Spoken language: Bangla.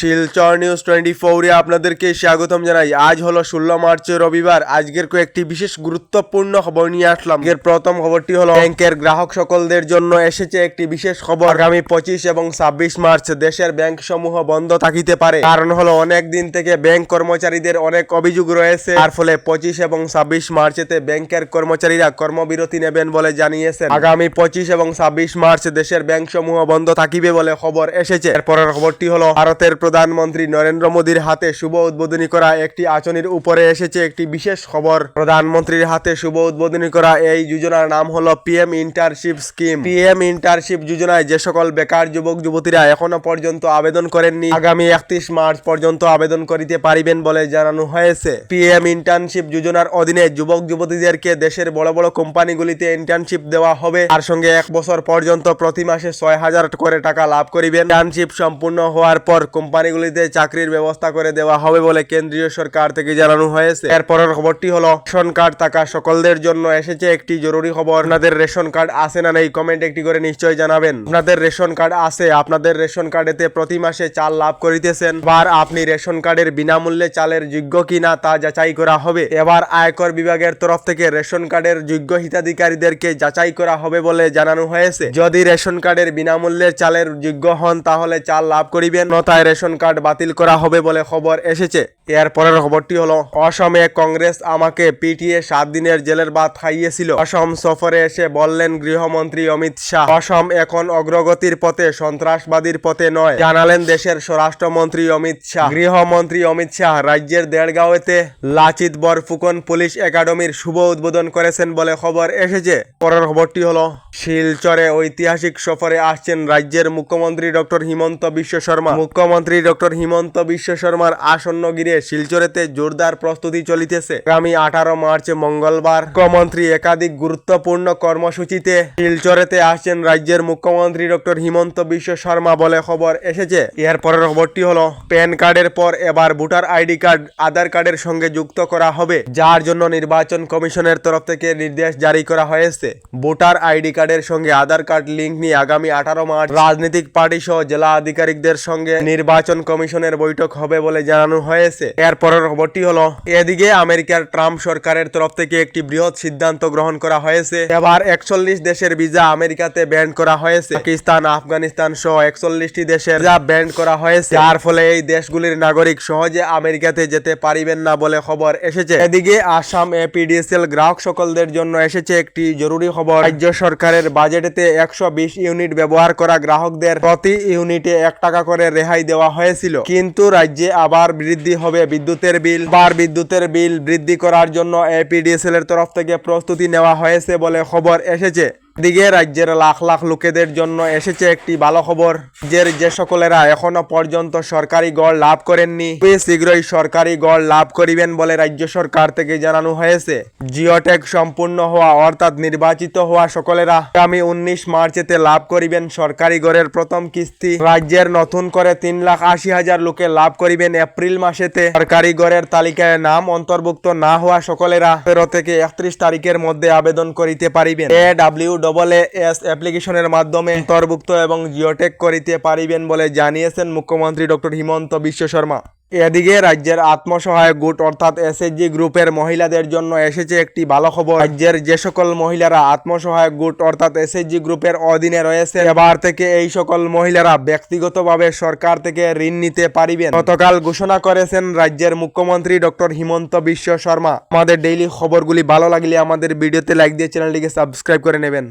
শিলচর নিউজ টোয়েন্টি ফোরে আপনাদেরকে স্বাগতম জানাই। আজ হলো ষোলো মার্চ, রবিবার। আজকের কয়েকটি বিশেষ গুরুত্বপূর্ণ খবর নিয়ে আসলাম। এর প্রথম খবরটি হলো, ব্যাংকের গ্রাহক সকলদের জন্য এসেছে একটি বিশেষ খবর। আগামী পঁচিশ এবং ছাব্বিশ মার্চ দেশের ব্যাংক সমূহ বন্ধ থাকিতে পারে। কারণ হলো, অনেক দিন থেকে ব্যাংক কর্মচারীদের অনেক অভিযোগ রয়েছে। তার ফলে পঁচিশ এবং ছাব্বিশ মার্চেতে ব্যাংকের কর্মচারীরা কর্মবিরতি নেবেন বলে জানিয়েছেন। আগামী পঁচিশ এবং ছাব্বিশ মার্চ দেশের ব্যাংক সমূহ বন্ধ থাকিবে বলে খবর এসেছে। এরপরের খবরটি হলো, ভারতের প্রধানমন্ত্রী নরেন্দ্র মোদীর হাতে শুভ উদ্বোধনী করা একটি আচনির উপরে এসেছে একটি বিশেষ খবর। প্রধানমন্ত্রীর হাতে শুভ উদ্বোধনী করা এই যোজনার নাম হলো PM internship scheme. PM internship যোজনায় যে সকল বেকার যুবক, যুবতীরা এখনও পর্যন্ত আবেদন করেননি, আগামী একত্রিশ মার্চ পর্যন্ত আবেদন করিতে পারিবেন বলে জানানো হয়েছে। পিএম ইন্টার্নশিপ যোজনার অধীনে যুবক, যুবতীদেরকে দেশের বড় বড় কোম্পানিগুলিতে ইন্টার্নশিপ দেওয়া হবে। তার সঙ্গে এক বছর পর্যন্ত প্রতি মাসে ছয় হাজার করে টাকা লাভ করিবেন। ইন্টার্নশিপ সম্পূর্ণ হওয়ার পর কোম্পানিগুলিতে চাকরির ব্যবস্থা করে দেওয়া হবে বলে কেন্দ্রীয় সরকার থেকে জানানো হয়েছে। এরপরের খবরটি হলো, রেশন কার্ড থাকা সকলদের জন্য এসেছে একটি জরুরি খবর। আপনাদের রেশন কার্ড আছে না নেই কমেন্ট একটি করে নিশ্চয়ই জানাবেন। আপনাদের রেশন কার্ড আছে, আপনাদের রেশন কার্ডেতে প্রতি মাসে চাল লাভ করিতেছেন। এবার আপনি রেশন কার্ডের বিনামূল্যে চালের যোগ্য কিনা তা যাচাই করা হবে। এবার আয়কর বিভাগের তরফ থেকে রেশন কার্ডের যোগ্য হিতাধিকারীদেরকে যাচাই করা হবে বলে জানানো হয়েছে। যদি রেশন কার্ডের বিনামূল্যে চালের যোগ্য হন, তাহলে চাল লাভ করিবেন। নতায় রেশন কার্ড বাতিল করা হবে বলে খবর এসেছে। এর পরের খবরটি হলো, অসমে কংগ্রেস আমাকে পিটিয়ে সাত দিনের জেলের ভাত খাইয়েছিল। অসম সফরে এসে বললেন গৃহমন্ত্রী অমিত শাহ। অসম এখন অগ্রগতির পথে, সন্ত্রাসবাদীর পথে নয়। জানালেন দেশের স্বরাষ্ট্রমন্ত্রী অমিত শাহ। গৃহমন্ত্রী অমিত শাহ রাজ্যের দেড়গাঁওতে লাচিত বরফুকন পুলিশ একাডেমির শুভ উদ্বোধন করেছেন বলে খবর এসেছে। পরের খবরটি হলো, শিলচরে ঐতিহাসিক সফরে আসছেন রাজ্যের মুখ্যমন্ত্রী ডক্টর হিমন্ত বিশ্ব শর্মা। মুখ্যমন্ত্রী ডক্টর হিমন্ত বিশ্ব শর্মার আসন্ন গিরে শিলচরেতে জোরদার প্রস্তুতি চলিতেছে। আগামী আঠারো মার্চ মঙ্গলবার মুখ্যমন্ত্রী একাধিক গুরুত্বপূর্ণ কর্মসূচিতে শিলচরেতে আসছেন রাজ্যের মুখ্যমন্ত্রী ডক্টর হিমন্ত বিশ্ব শর্মা বলে খবর এসেছে। এর পরের খবরটি হলো, প্যান কার্ডের পর এবার ভোটার আইডি কার্ড, আধার কার্ডের সঙ্গে যুক্ত করা হবে, যার জন্য নির্বাচন কমিশনের তরফ থেকে নির্দেশ জারি করা হয়েছে। ভোটার আইডি কার্ডের সঙ্গে আধার কার্ড লিঙ্ক নিয়ে আগামী আঠারো মার্চ রাজনৈতিক পার্টি সহ জেলা আধিকারিকদের সঙ্গে নির্বাচন কমিশনের বৈঠক হবে বলে জানানো হয়েছে। এর পরের খবরটি হলো, এদিকে আমেরিকার ট্রাম্প সরকারের তরফ থেকে একটি বৃহৎ সিদ্ধান্ত গ্রহণ করা হয়েছে। এবার একচল্লিশ দেশের ভিসা আমেরিকাতে ব্যান্ড করা হয়েছে। পাকিস্তান, আফগানিস্তান সহ একচল্লিশটি দেশের ভিসা ব্যান্ড করা হয়েছে। যার ফলে এই দেশগুলির নাগরিক সহজে আমেরিকাতে যেতে পারিবেন না বলে খবর এসেছে। এদিকে আসাম এপিডিএসএল গ্রাহক সকলদের জন্য এসেছে একটি জরুরি খবর। রাজ্য সরকারের বাজেটেতে একশো বিশ ইউনিট ব্যবহার করা গ্রাহকদের প্রতি ইউনিটে এক টাকা করে রেহাই দেওয়া হয়েছিল। কিন্তু রাজ্যে আবার বৃদ্ধি হবে বিদ্যুতের বিল। বার বিদ্যুতের বিল বৃদ্ধি করার জন্য এপিডিএসএল এর তরফ থেকে প্রস্তুতি নেওয়া হয়েছে বলে খবর এসেছে। দিকে রাজ্যের লাখ লাখ লোকেদের জন্য এসেছে একটি ভালো খবর। যে যে সকলেরা এখনও পর্যন্ত সরকারি গড় লাভ করেননি শীঘ্রই সরকারি গড় লাভ করিবেন বলে রাজ্য সরকার থেকে জানানো হয়েছে। জিওটেক সম্পূর্ণ হওয়া অর্থাৎ নির্বাচিত হওয়া সকলেরা আগামী উনিশ মার্চেতে লাভ করিবেন সরকারি গড়ের প্রথম কিস্তি। রাজ্যের নতুন করে তিন লাখ আশি হাজার লোকে লাভ করিবেন এপ্রিল মাসেতে। সরকারি গড়ের তালিকায় নাম অন্তর্ভুক্ত না হওয়া সকলেরা তেরো থেকে একত্রিশ তারিখের মধ্যে আবেদন করিতে পারিবেন। এ ডাব্লিউ ডবল এস অ্যাপ্লিকেশনের মাধ্যমে অন্তর্ভুক্ত এবং জিওটেক করিতে পারিবেন বলে জানিয়েছেন মুখ্যমন্ত্রী ডক্টর হিমন্ত বিশ্ব শর্মা। এদিকে রাজ্যের আত্মসহায়ক গুট অর্থাৎ এসএসজি গ্রুপের মহিলাদের জন্য এসেছে একটি ভালো খবর। রাজ্যের যে সকল মহিলারা আত্মসহায়ক গুট অর্থাৎ এসএসজি গ্রুপের অধীনে রয়েছে, এবার থেকে এই সকল মহিলারা ব্যক্তিগতভাবে সরকার থেকে ঋণ নিতে পারিবেন। গতকাল ঘোষণা করেছেন রাজ্যের মুখ্যমন্ত্রী ডক্টর হিমন্ত বিশ্ব শর্মা। আমাদের ডেইলি খবরগুলি ভালো লাগলে আমাদের ভিডিওতে লাইক দিয়ে চ্যানেলটিকে সাবস্ক্রাইব করে নেবেন।